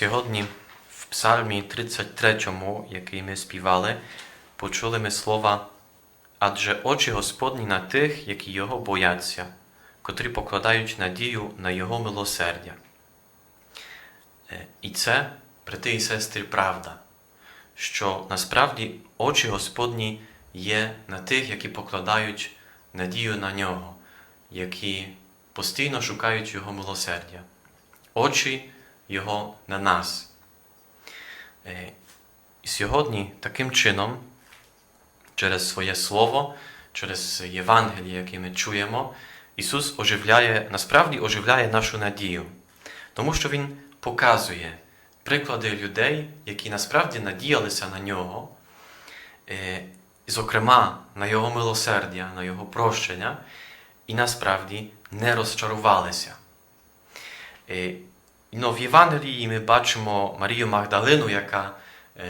Сьогодні в Псалмі 33, який ми співали, почули ми слова Адже очі Господні на тих, які Його бояться, котрі покладають надію на Його милосердя. Е, І це, брати і сестри, правда, що насправді очі Господні є на тих, які покладають надію на нього, які постійно шукають Його милосердя. Очі Його на нас. Е, І сьогодні таким чином, через своє Слово, через Євангеліє, яке ми чуємо, Ісус оживляє, насправді оживляє нашу надію, тому що Він показує приклади людей, які насправді надіялися на нього, е, зокрема, на Його милосердя, на Його прощення, і насправді не розчарувалися. Е, Ну, в Євангелії ми бачимо Марію Магдалину, яка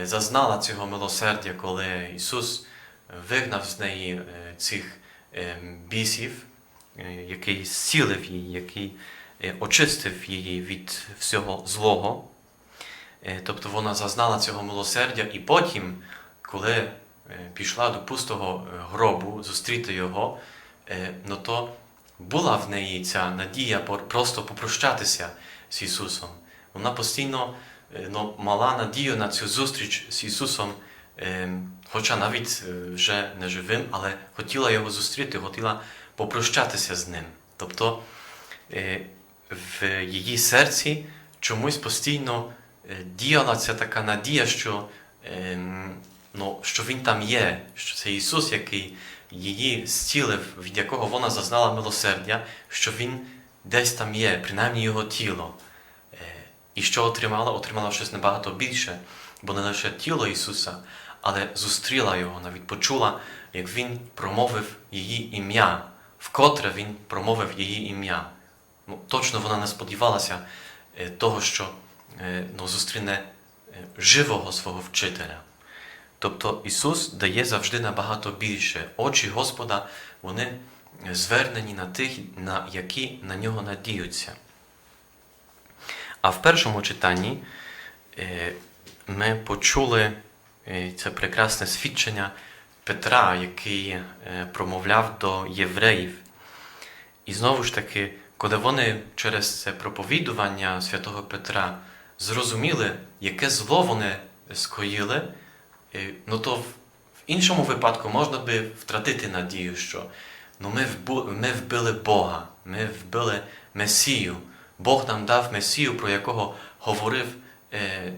е, зазнала цього милосердя, коли Ісус вигнав з неї е, цих е, бісів, е, який зцілив її, який е, очистив її від всього злого. Е, Тобто вона зазнала цього милосердя, і потім, коли е, пішла до пустого е, гробу зустріти його, е, ну то була в неї ця надія просто попрощатися з Ісусом. Вона постійно е, ну, мала надію на цю зустріч з Ісусом, е, хоча навіть е, вже не живим, але хотіла його зустріти, хотіла попрощатися з ним. Тобто е, в її серці чомусь постійно діяла ця така надія, що, ем, ну, що Він там є, що це Ісус, який її зцілив, від якого вона зазнала милосердя, що Він десь там є, принаймні його тіло. Е, І що отримала? Отримала щось набагато більше, бо не лише тіло Ісуса, але зустріла Його, навіть почула, як Він промовив її ім'я, вкотре Він промовив її ім'я. Ну, точно вона не сподівалася е, того, що е, ну, зустріне живого свого вчителя. Тобто Ісус дає завжди набагато більше. Очі Господа вони звернені на тих, на які на нього надіються. А в першому читанні е, ми почули е, це прекрасне свідчення Петра, який е, промовляв до євреїв. І знову ж таки, коли вони через це проповідування святого Петра зрозуміли, яке зло вони скоїли, ну то в іншому випадку можна би втратити надію, що ну, ми, ми вбили Бога, ми вбили Месію. Бог нам дав Месію, про якого говорив е,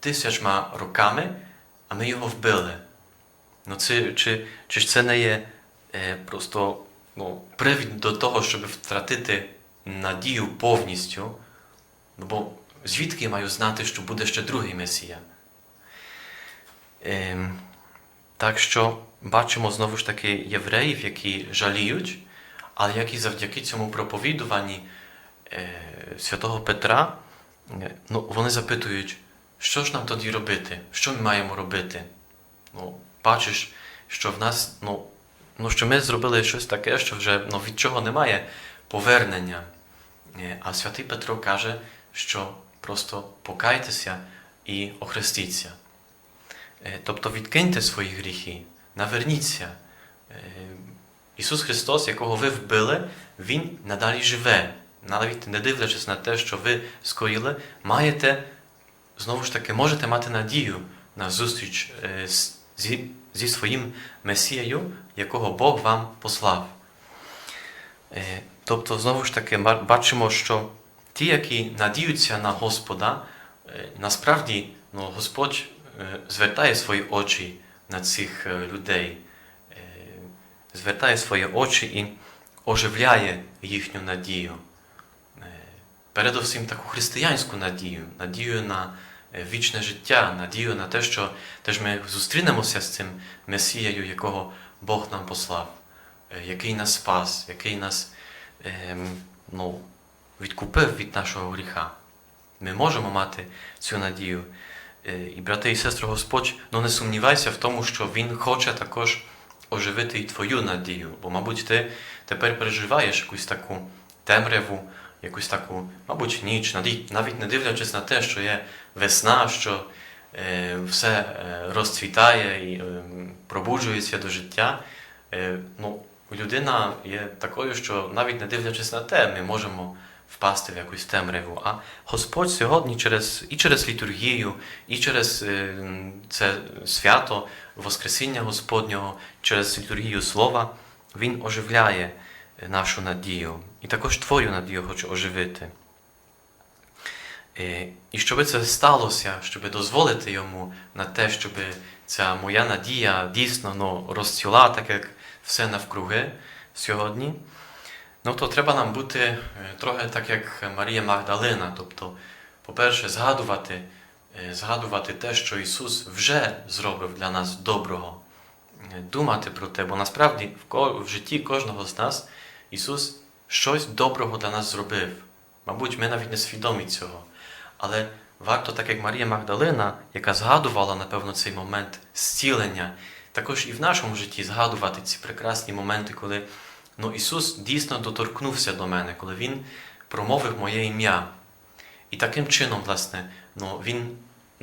тисячма роками, а ми його вбили. Ну, це, чи, чи ж це не є е, просто ну, привід до того, щоб втратити надію повністю? Ну, бо звідки я маю знати, що буде ще другий Месія? Ем, так що бачимо знову ж таки євреїв, які жаліють, але які завдяки цьому проповідуванні е, святого Петра, е, ну, вони запитують, що ж нам тоді робити? Що ми маємо робити? Ну, бачиш, що в нас, ну, ну, що ми зробили щось таке, що вже ну, від чого немає повернення. Е, А святий Петро каже, що просто покайтеся і охрестіться. Е, Тобто відкиньте свої гріхи, наверніться. Е, Ісус Христос, якого ви вбили, Він надалі живе. Навіть не дивлячись на те, що ви скоїли, маєте, знову ж таки, можете мати надію на зустріч е, зі, зі своїм Месією, якого Бог вам послав. Тобто, знову ж таки, бачимо, що ті, які надіються на Господа, насправді ну, Господь звертає свої очі на цих е, людей, е, звертає свої очі і оживляє їхню надію. Е, Передусім таку християнську надію, надію на е, вічне життя, надію на те, що теж ми зустрінемося з цим Месією, якого Бог нам послав, е, який нас спас, який нас ем, ну, відкупив від нашого гріха. Ми можемо мати цю надію. Е, І, брати і сестри, Господь, ну не сумнівайся в тому, що Він хоче також оживити і твою надію. Бо, мабуть, ти тепер переживаєш якусь таку темряву, якусь таку, мабуть, ніч, навіть- не дивлячись на те, що є весна, що е, все е, розцвітає і пробуджується до життя. Ну, людина є такою, що навіть не дивлячись на те, ми можемо впасти в якусь темряву. А Господь сьогодні через, і через літургію, і через е, це свято Воскресіння Господнього, через літургію Слова, Він оживляє е, нашу надію. І також Твою надію хоче оживити. Е, І щоб це сталося, щоб дозволити йому на те, щоб ця моя надія дійсно ну, розцвіла, так як все навкруги сьогодні, ну то треба нам бути е, трохи так, як Марія Магдалина. Тобто, по-перше, згадувати, е, згадувати те, що Ісус вже зробив для нас доброго, Е, думати про те, бо насправді в, житті кожного з нас Ісус щось доброго для нас зробив. Мабуть, ми навіть не свідомі цього. Але варто, так як Марія Магдалина, яка згадувала, напевно, цей момент зцілення, також і в нашому житті згадувати ці прекрасні моменти, коли ну, Ісус дійсно доторкнувся до мене, коли Він промовив моє ім'я. І таким чином, власне, ну, Він